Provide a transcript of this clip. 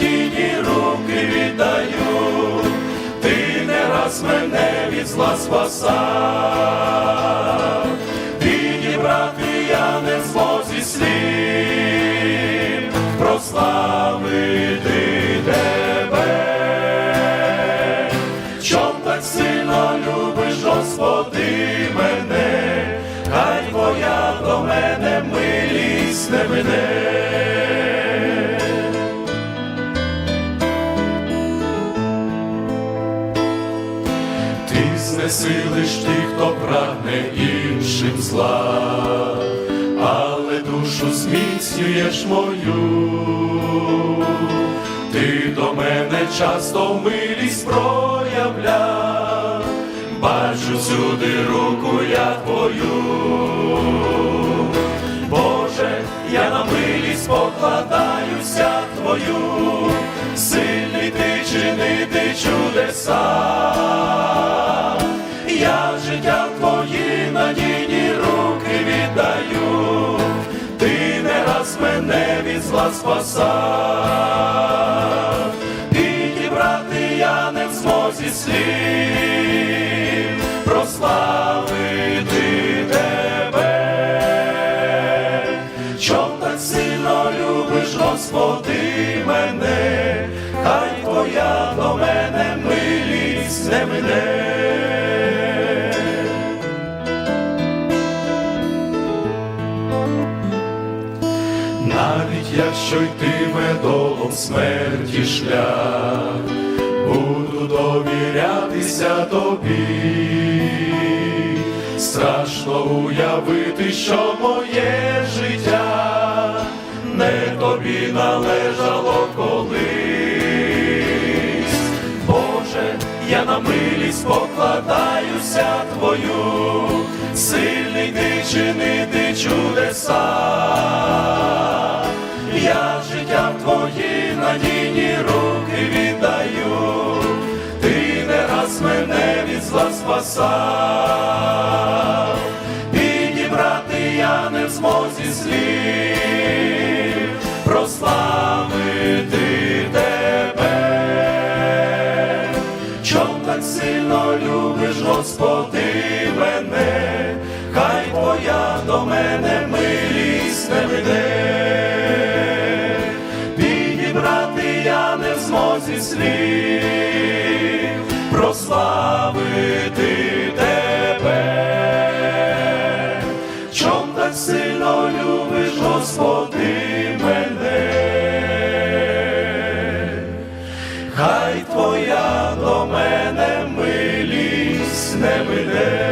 надійні руки віддаю, ти не раз мене від зла спасав, відібрати я не змозі слів, прославити знесилиш тих, хто прагне іншим зла, але душу зміцнюєш мою. Ти до мене часто милість проявля, бачу всюди руку я твою. Боже, я на милість покладаюся твою, сильний ти чинити чудеса, життя твої надійні руки віддаю, ти не раз мене від зла спасав, підібрати я не в змозі слів, прославити тебе. Чом так сильно любиш, Господи, якщо йтиме долом смерті шлях, буду довірятися тобі, страшно уявити, що моє життя не тобі належало колись. Боже, я на милість покладаюся твою, сильний ти чинити чудеса. Спасав, підібрати я не в змозі слів, прославити тебе. Чом так сильно любиш, Господи, мене, хай твоя до мене милість не веде, підібрати я не в змозі слів, славити тебе, чом так сильно любиш, Господи мене, хай твоя до мене милість не мине.